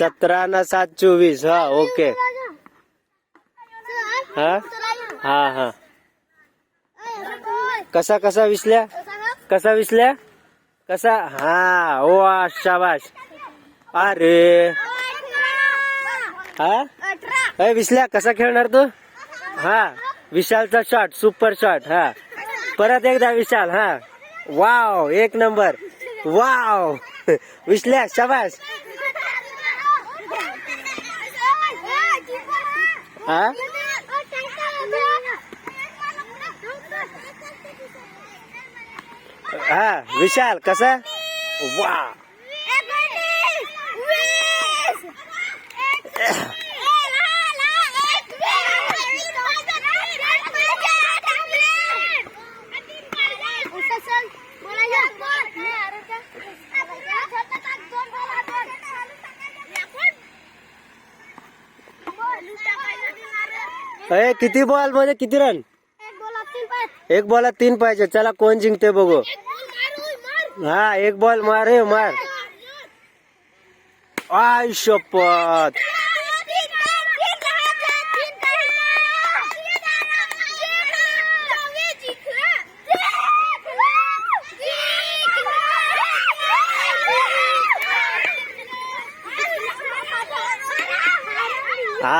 सतरा ना सात चोवीस. हा ओके. हा? हा हा. कसा कसा विसल्या? कसा विसल्या? कसा? हा ओ शाबाश अरे. हा? अरे विसल्या कसा खेळणार तू? हा विशालचा शॉट सुपर शॉट हा. परत एकदा विशाल हा. वाव एक नंबर वाव विसल्या शाबाश हा हा विशाल कसा वा अय किती बॉलमध्ये किती रन? एक बॉलात तीन पाहिजे. चला कोण जिंकते बघू? हा एक बॉल मार रे मार. आय शपथ. हा